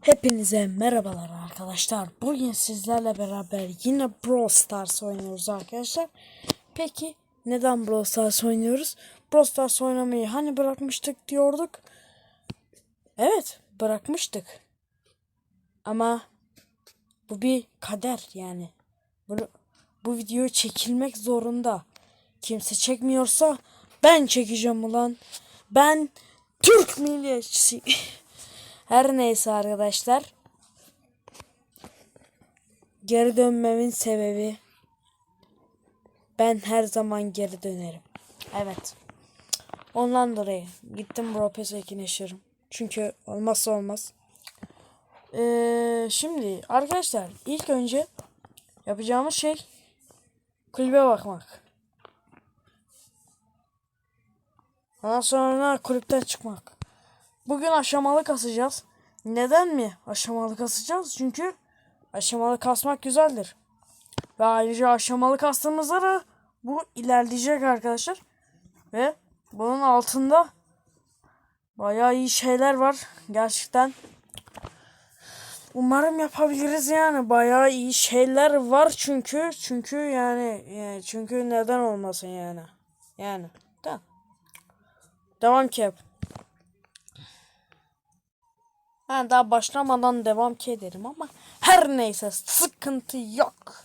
Hepinize merhabalar arkadaşlar. Bugün sizlerle beraber yine Brawl Stars oynuyoruz arkadaşlar. Peki neden Brawl Stars oynuyoruz? Brawl Stars oynamayı hani bırakmıştık diyorduk. Evet bırakmıştık. Ama bu bir kader yani. Bunu, bu video çekilmek zorunda. Kimse çekmiyorsa ben çekeceğim ulan. Ben Türk milliyetçisiyim. Her neyse arkadaşlar. Geri dönmemin sebebi ben her zaman geri dönerim. Evet. Ondan dolayı gittim Bro Pass etkinleşiyorum. Çünkü olmazsa olmaz. Ee, şimdi arkadaşlar ilk önce yapacağımız şey kulübe bakmak. Ondan sonra kulüpten çıkmak. Bugün aşamalı kasacağız. Neden mi aşamalı kasacağız? Çünkü aşamalı kasmak güzeldir. Ve ayrıca aşamalı kastığımızda da bu ilerleyecek arkadaşlar. Ve bunun altında bayağı iyi şeyler var. Gerçekten Umarım yapabiliriz yani. Bayağı iyi şeyler var çünkü. Çünkü yani, yani çünkü neden olmasın yani. Yani. Tamam. Devam ki yap. Ben daha başlamadan devam ederim ama her neyse sıkıntı yok.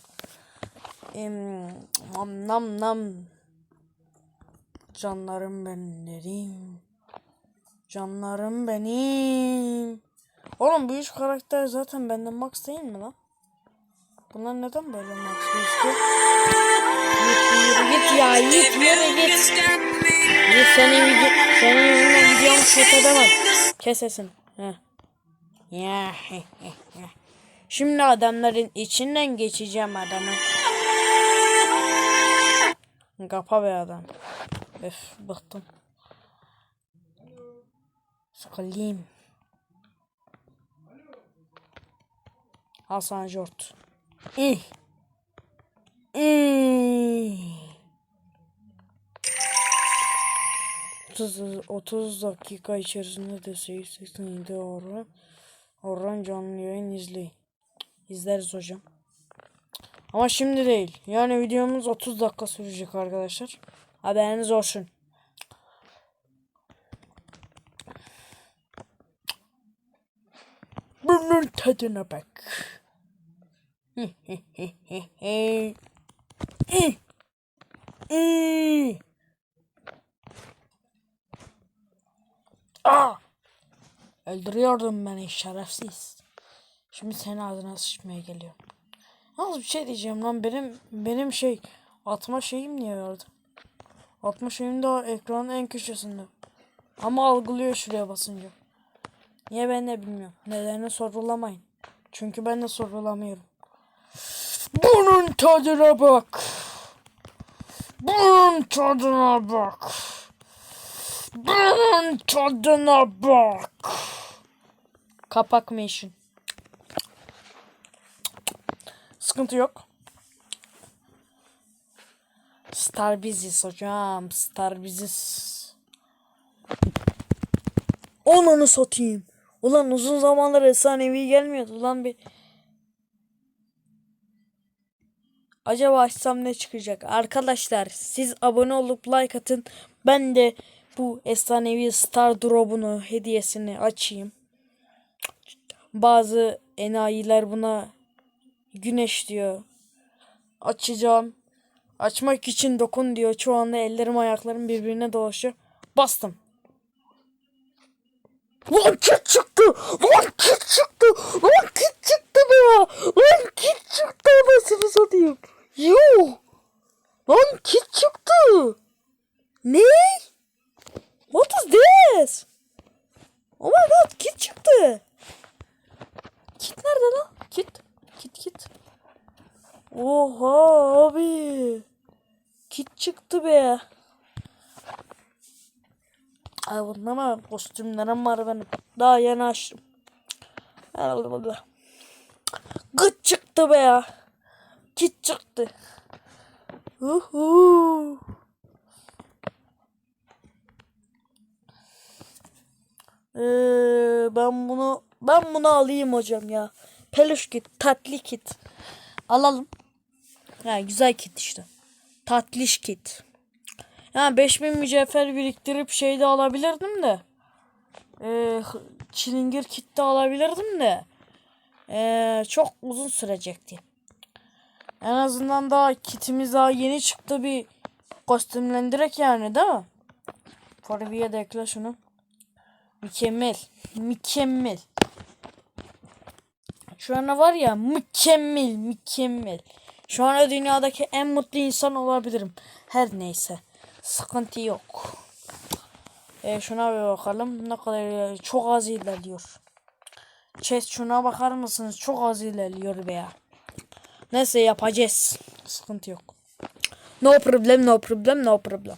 Em, nam nam nam. Canlarım benim. Canlarım benim. Oğlum bu üç karakter zaten benden max değil mi lan? Bunlar neden böyle max gözüküyor? Git git ya git yürü git. Git senin, video, senin yüzünden videomu kötü edemem. Kes sesini. Heh. Şimdi adamların içinden geçeceğim adamı. Kapa be adam. Öf bıktım. Sıkılayım. Al jort. İh. İh. 30, 30 dakika içerisinde de 887 oran oran canlı yayın izleyin. İzleriz hocam. Ama şimdi değil. Yani videomuz 30 dakika sürecek arkadaşlar. Haberiniz olsun. Bunun tadına bak. Aa! Öldürüyordun beni şerefsiz. Şimdi senin ağzına sıçmaya geliyor. Yalnız bir şey diyeceğim lan benim benim şey atma şeyim niye vardı? Atma şeyim de ekranın en köşesinde. Ama algılıyor şuraya basınca. Niye ben de bilmiyorum. Nedenini sorgulamayın. Çünkü ben de sorgulamıyorum. Bunun tadına bak. Bunun tadına bak. Bunun tadına bak. Kapak mission. Sıkıntı yok. Star biziz hocam. Star biziz. Onunu satayım. Ulan uzun zamanlar efsanevi gelmiyordu. Ulan bir Acaba açsam ne çıkacak? Arkadaşlar siz abone olup like atın. Ben de bu efsanevi Star Drop'unu hediyesini açayım. Bazı enayiler buna güneş diyor. Açacağım. Açmak için dokun diyor. Şu anda ellerim ayaklarım birbirine dolaşıyor. Bastım. Lan kit çıktı. Lan kit çıktı. Lan kit çıktı be. Lan kit çıktı. Anasını satayım. Yo. Lan kit çıktı. Ne? What is this? Oh my god kit çıktı. Kit nerede lan? Kit. Kit kit. Oha abi. Kit çıktı be. Ay bundan ama kostümlerim var benim. Daha yeni açtım. Gıt çıktı be ya. Kit çıktı. Uhu. Ee, ben bunu ben bunu alayım hocam ya. Peluş kit, tatlı kit. Alalım. Ya güzel kit işte. Tatlış kit. Ya 5000 mücevher biriktirip şey de alabilirdim de. Ee, çilingir kit de alabilirdim de. Ee, çok uzun sürecekti. En azından daha kitimiz daha yeni çıktı bir kostümlendirek yani değil mi? Forviye de ekle şunu. Mükemmel. Mükemmel. Şu anda var ya mükemmel mükemmel. Şu anda dünyadaki en mutlu insan olabilirim. Her neyse. Sıkıntı yok. E şuna bir bakalım. Ne kadar ilerliyor. Çok az ilerliyor. Chest şuna bakar mısınız? Çok az ilerliyor veya. Neyse yapacağız. Sıkıntı yok. No problem, no problem, no problem.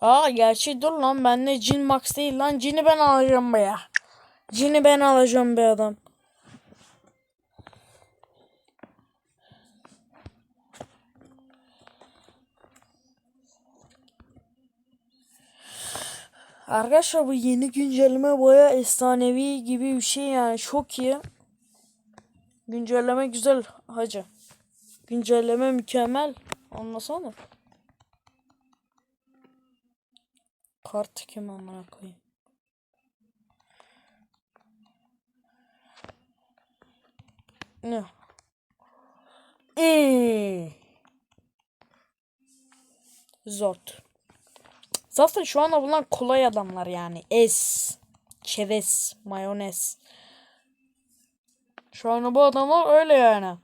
Aa gerçi dur lan bende Cin Max değil lan. Cin'i ben alacağım be ya. Cin'i ben alacağım be adam. Arkadaşlar bu yeni güncelleme baya efsanevi gibi bir şey yani çok iyi. Güncelleme güzel hacı. Güncelleme mükemmel. Anlasana. Kart kim amına koyayım. Ne? Eee. Zort. Zaten şu anda bunlar kolay adamlar yani. Es, çerez, mayonez. Şu anda bu adamlar öyle yani.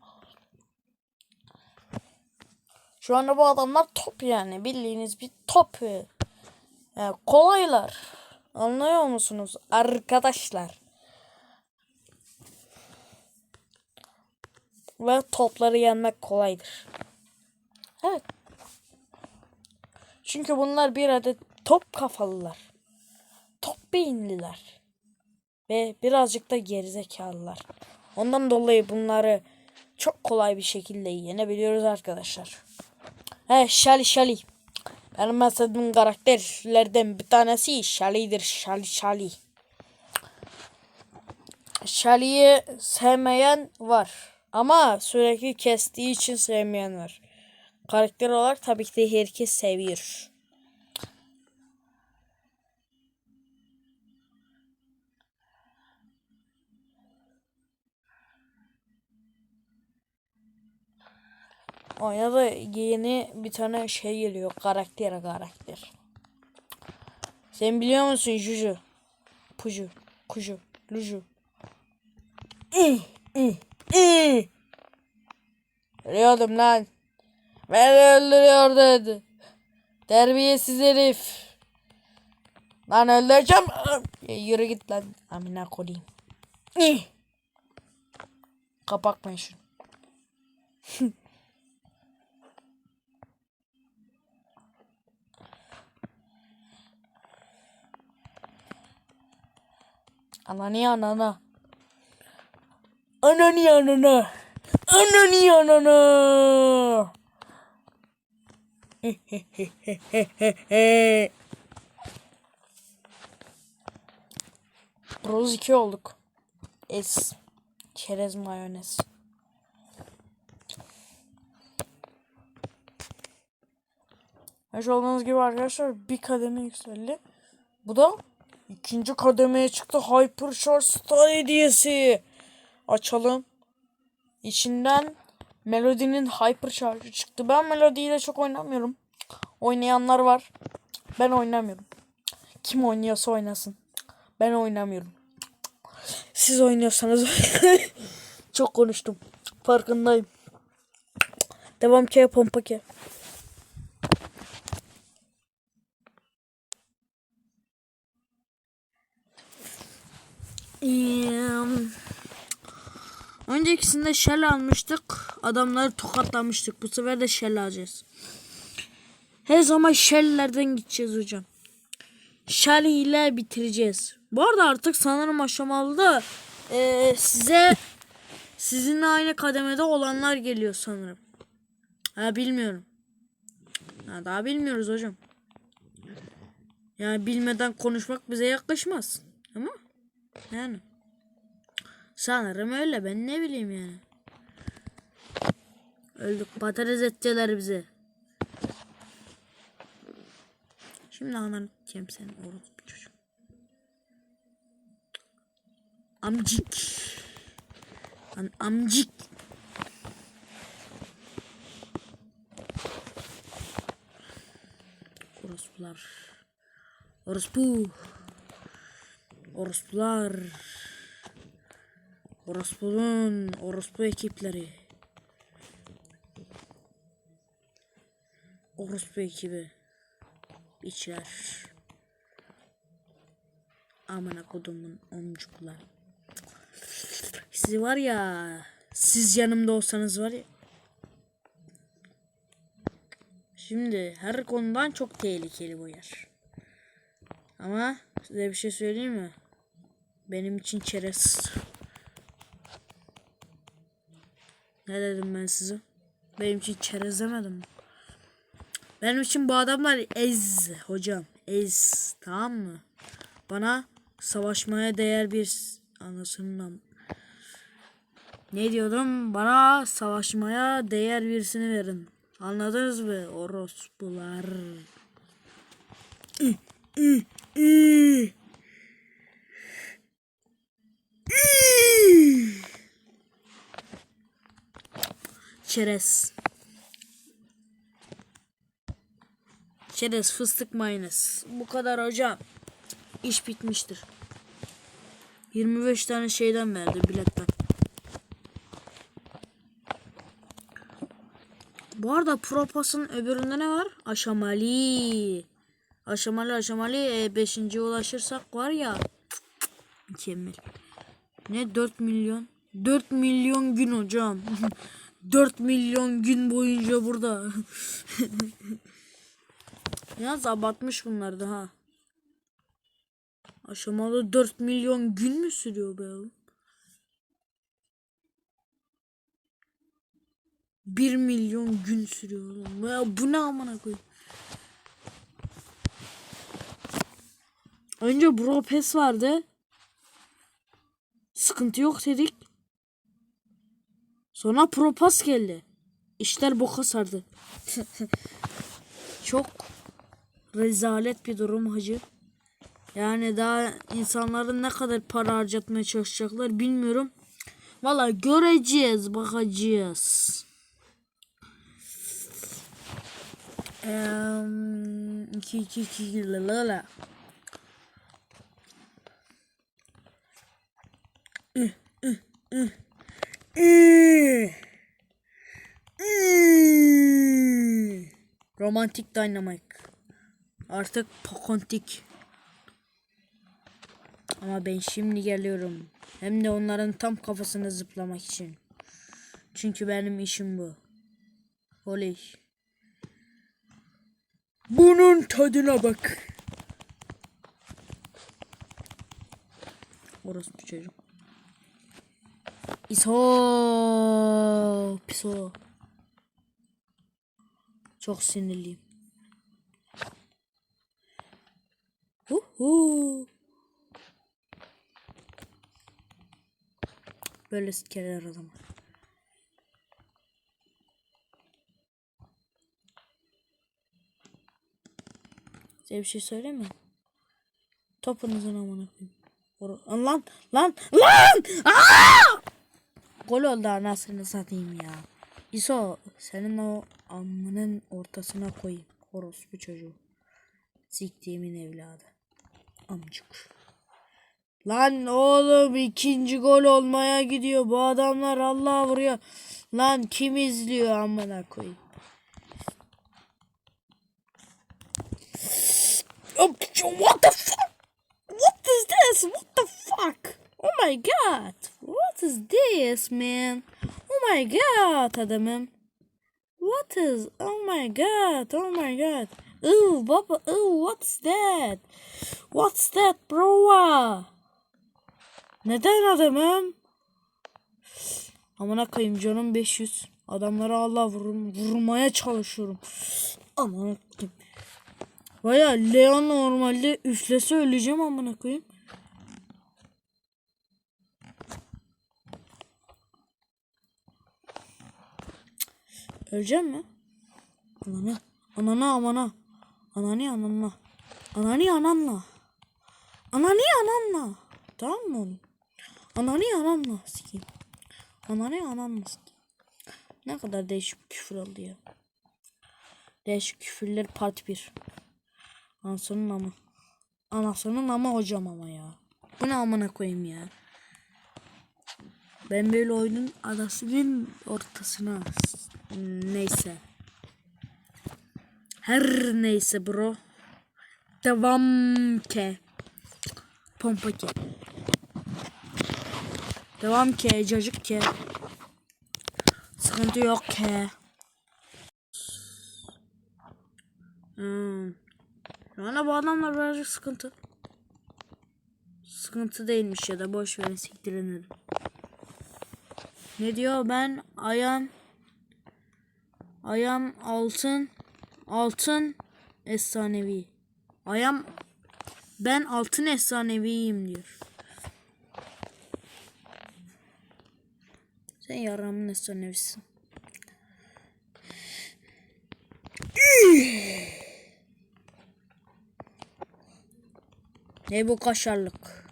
Şu anda bu adamlar top yani. Bildiğiniz bir top. Yani kolaylar. Anlıyor musunuz arkadaşlar? Ve topları yenmek kolaydır. Evet. Çünkü bunlar bir adet top kafalılar. Top beyinliler. Ve birazcık da gerizekalılar. Ondan dolayı bunları çok kolay bir şekilde yenebiliyoruz arkadaşlar. He Şali Şali. Benim en sevdiğim karakterlerden bir tanesi Şali'dir. Şali Şali. Şali'yi sevmeyen var. Ama sürekli kestiği için sevmeyen var. Karakter olarak tabii ki de herkes seviyor. Oyuna da yeni bir tane şey geliyor. Karakter karakter. Sen biliyor musun Juju? Puju. Kuju. Luju. İh, ih, ih. Ölüyordum lan. Beni öldürüyor dedi. Terbiyesiz herif. Lan öldüreceğim. Yürü git lan. Amına koyayım. Kapatmayın şunu. Ananı anana. Ananı anana. Ananı anana. Bros 2 olduk. Es. Çerez mayonez. Hoş olduğunuz gibi arkadaşlar bir kademe yükseldi. Bu da ikinci kademeye çıktı. Hypercharge Star hediyesi. Açalım. İçinden Melody'nin Hypercharge çıktı. Ben Melody ile çok oynamıyorum. Oynayanlar var. Ben oynamıyorum. Kim oynuyorsa oynasın. Ben oynamıyorum. Siz oynuyorsanız çok konuştum. Farkındayım. Devam ki pompa ki. Öncekisinde shell almıştık. Adamları tokatlamıştık. Bu sefer de shell alacağız. Her zaman shell'lerden gideceğiz hocam. Shell ile bitireceğiz. Bu arada artık sanırım aşamalıda e, size sizinle aynı kademede olanlar geliyor sanırım. Ha bilmiyorum. Ha, daha bilmiyoruz hocam. Yani bilmeden konuşmak bize yakışmaz. Ama yani sanırım öyle ben ne bileyim yani. Öldük patates edecekler bize. Şimdi ananı diyeceğim senin orospu çocuk. Amcık. Lan amcık. Orospular. Orospu. Orospular. Orospunun orospu ekipleri. Orospu ekibi. İçler. Amına kodumun omcuklar. Siz var ya. Siz yanımda olsanız var ya. Şimdi her konudan çok tehlikeli bu yer. Ama size bir şey söyleyeyim mi? Benim için çerez. Ne dedim ben size? Benim için çerez demedim mi? Benim için bu adamlar ez hocam. Ez tamam mı? Bana savaşmaya değer bir anasının ne diyordum? Bana savaşmaya değer birisini verin. Anladınız mı? Orospular. Çerez. Çerez fıstık mayonez. Bu kadar hocam. İş bitmiştir. 25 tane şeyden verdi biletten. Bu arada Propas'ın öbüründe ne var? Aşamali. Aşamali aşamali 5. ulaşırsak var ya. cık, Mükemmel. Ne 4 milyon? 4 milyon gün hocam. 4 milyon gün boyunca burada. Yalnız abartmış bunlar da ha. Aşamalı 4 milyon gün mü sürüyor be oğlum? 1 milyon gün sürüyor oğlum. Ya bu ne amına koyayım? Önce Bro Pass vardı. Sıkıntı yok dedik. Sonra Pro Pass geldi. İşler boka sardı. Çok rezalet bir durum hacı. Yani daha insanların ne kadar para harcatmaya çalışacaklar bilmiyorum. Valla göreceğiz, bakacağız. Eee, iki iki. Romantik Dynamite. Artık Pokontik. Ama ben şimdi geliyorum. Hem de onların tam kafasına zıplamak için. Çünkü benim işim bu. Oley. Bunun tadına bak. Orası bir çocuk. İso. Piso. Çok sinirliyim. Huhu. Böyle sikeler adamı. Size bir şey söyleyeyim mi? Topunuzun amına koyayım. Lan lan lan! Aa! Gol oldu anasını satayım ya. İso senin o amının ortasına koyayım. Orospu çocuğu. Siktiğimin evladı. Amcık. Lan oğlum ikinci gol olmaya gidiyor. Bu adamlar Allah vuruyor. Lan kim izliyor amına koyayım. What the fuck? What is this? What the fuck? Oh my god. What is this man? Oh my god adamım. What is? Oh my god. Oh my god. Ooh, baba. Ooh, what's that? What's that, bro? Neden adamım? Amına koyayım canım 500. Adamlara Allah vurum, vurmaya çalışıyorum. Aman koyayım. Baya Leon normalde üflese öleceğim amına koyayım. Öleceğim mi? Ananı. Ananı amana. Ananı ananla. Ananı ananla. Ananı ananla. Tamam mı oğlum? Ananı ananla sikeyim. Ananı ananla sikeyim. Ne kadar değişik küfür oldu ya. Değişik küfürler part 1. Anasının ama. Anasının ama hocam ama ya. Bu ne amına koyayım ya. Ben böyle oyunun adasının ortasına. Neyse. Her neyse bro. Devam ke. Pompa ke. Devam ke. Cacık ke. Sıkıntı yok ke. Hmm. Yani bu adamlar birazcık sıkıntı. Sıkıntı değilmiş ya da boş verin siktirin Ne diyor ben ayağım ayağım altın altın efsanevi. Ayağım ben altın efsaneviyim diyor. Sen yaramın efsanevisin. Ne bu kaşarlık?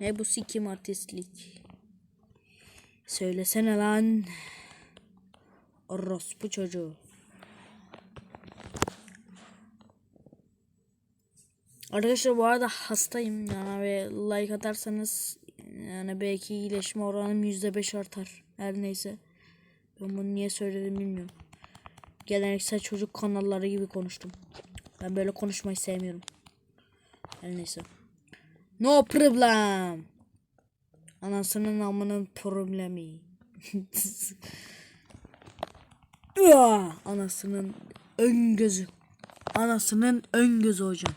Ne bu sikim artistlik? Söylesene lan. Orospu çocuğu. Arkadaşlar bu arada hastayım yani ve like atarsanız yani belki iyileşme oranım %5 artar. Her neyse. Ben bunu niye söyledim bilmiyorum. Geleneksel çocuk kanalları gibi konuştum. Ben böyle konuşmayı sevmiyorum. Her neyse. No problem. Anasının amının problemi. Ua! Anasının ön gözü. Anasının ön gözü hocam.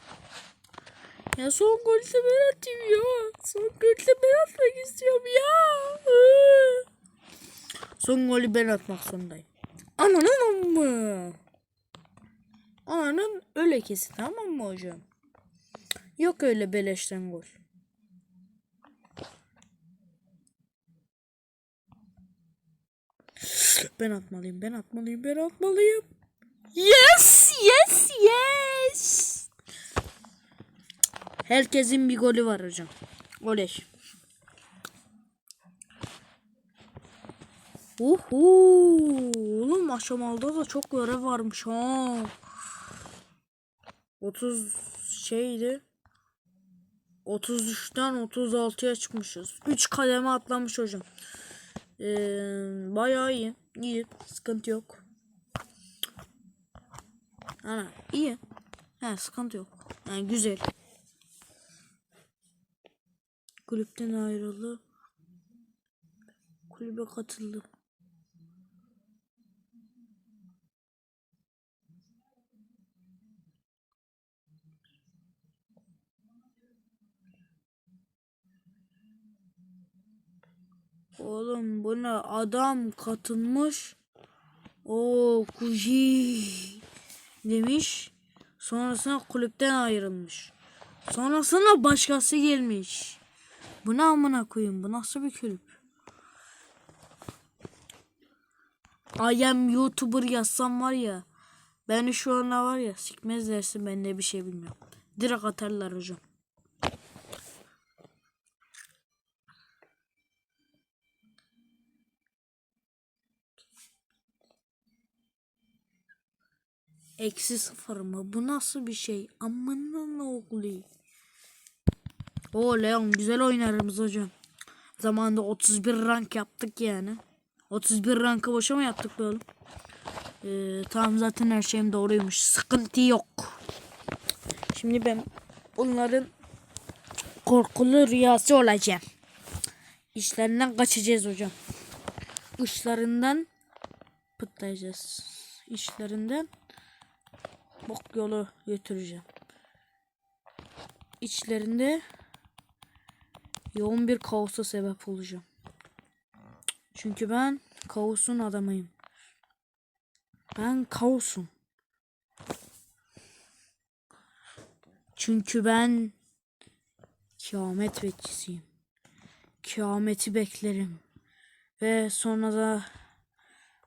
Ya son golü de ben atayım ya. Son golü de ben atmak istiyorum ya. Son golü ben atmak zorundayım. Ananın amı. Ananın öyle kesin tamam mı hocam? Yok öyle beleşten gol. Ben atmalıyım, ben atmalıyım, ben atmalıyım. Yes, yes, yes. Herkesin bir golü var hocam. Oley. Uhu. Oğlum aşamalıda da çok görev varmış ha. 30 şeydi. 33'ten 36'ya çıkmışız. 3 kademe atlamış hocam. Ee, bayağı iyi. İyi. Sıkıntı yok. Ana iyi. He sıkıntı yok. Yani güzel. Kulüpten ayrıldı. Kulübe katıldı. Oğlum bu ne adam katılmış. O kuji demiş. Sonrasında kulüpten ayrılmış. Sonrasında başkası gelmiş. Bu ne amına koyayım? Bu nasıl bir kulüp? I am YouTuber yazsam var ya. Beni şu anda var ya sikmezlerse ben de bir şey bilmiyorum. Direkt atarlar hocam. Eksi sıfır mı? Bu nasıl bir şey? Amanın oğlu. O Leon güzel oynarımız hocam. Zamanında 31 rank yaptık yani. 31 rankı boşa mı yaptık böyle? Ee, tamam zaten her şeyim doğruymuş. Sıkıntı yok. Şimdi ben bunların korkulu rüyası olacağım. İşlerinden kaçacağız hocam. Uçlarından pıtlayacağız. İşlerinden bok yolu götüreceğim. İçlerinde yoğun bir kaosa sebep olacağım. Çünkü ben kaosun adamıyım. Ben kaosun. Çünkü ben kıyamet bekçisiyim. Kıyameti beklerim. Ve sonra da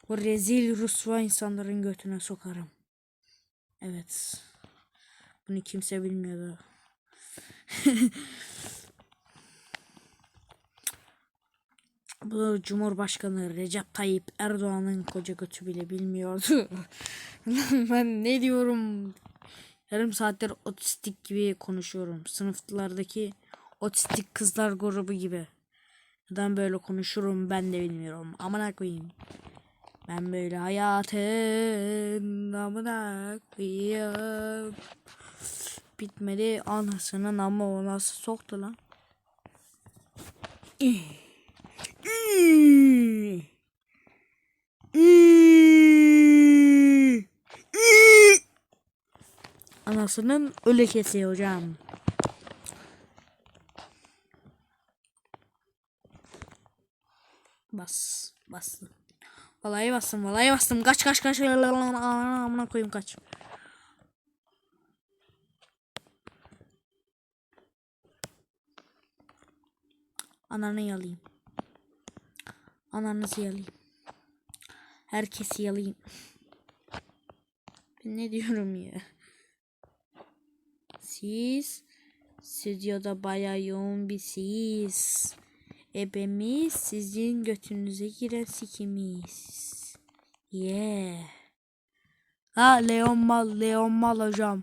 bu rezil Rusva insanların götüne sokarım. Evet. Bunu kimse bilmiyordu. Bu Cumhurbaşkanı Recep Tayyip Erdoğan'ın koca götü bile bilmiyordu. ben ne diyorum? Yarım saattir otistik gibi konuşuyorum. Sınıflardaki otistik kızlar grubu gibi. Neden böyle konuşurum ben de bilmiyorum. Amına koyayım. Ben böyle hayatın amına koyayım. Bitmedi anasının ama o nasıl soktu lan? Anasının öyle kesiyor hocam. Bas. Bastım. Vallahi bastım. Vallahi bastım. Kaç kaç kaç. Amına koyayım kaç. Ananı yalayayım. Ananızı yalayayım. Herkesi yalayayım. Ben ne diyorum ya? Siz stüdyoda bayağı yoğun bir siz. Ebemiz sizin götünüze giren sikimiz. Yeah. Ha Leon mal, Leon mal hocam.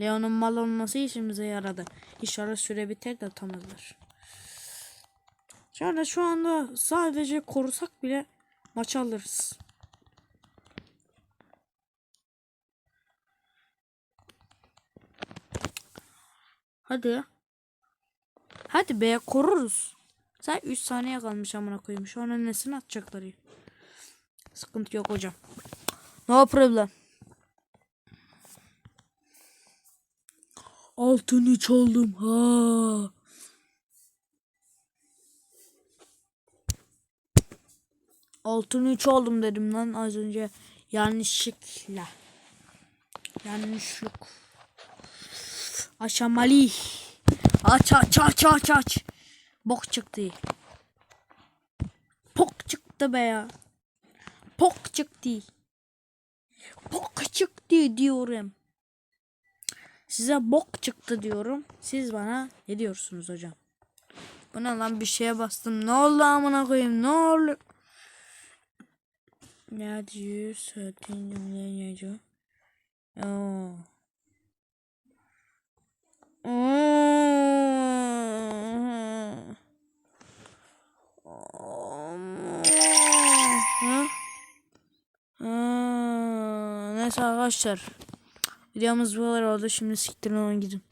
Leon'un mal olması işimize yaradı. İnşallah süre biter de atamazlar. Yani şu anda sadece korusak bile maç alırız. Hadi. Hadi be koruruz. Sen 3 saniye kalmış amına koyayım. Şu an nesini atacaklar ya. Sıkıntı yok hocam. No problem. Altını çaldım ha. Altını çaldım dedim lan az önce. Yanlışlıkla. Yanlışlık. Aşamali. Aç aç aç aç aç. Bok çıktı. Pok çıktı be ya. Pok çıktı. Pok çıktı diyorum. Size bok çıktı diyorum. Siz bana ne diyorsunuz hocam? Bu lan bir şeye bastım. Ne oldu amına koyayım? Ne oldu? Ne diyor? Zaten ne yazıyor? Oo. Ha? Ha, Neyse arkadaşlar. Videomuz bu kadar oldu. Şimdi siktirin onu gidin.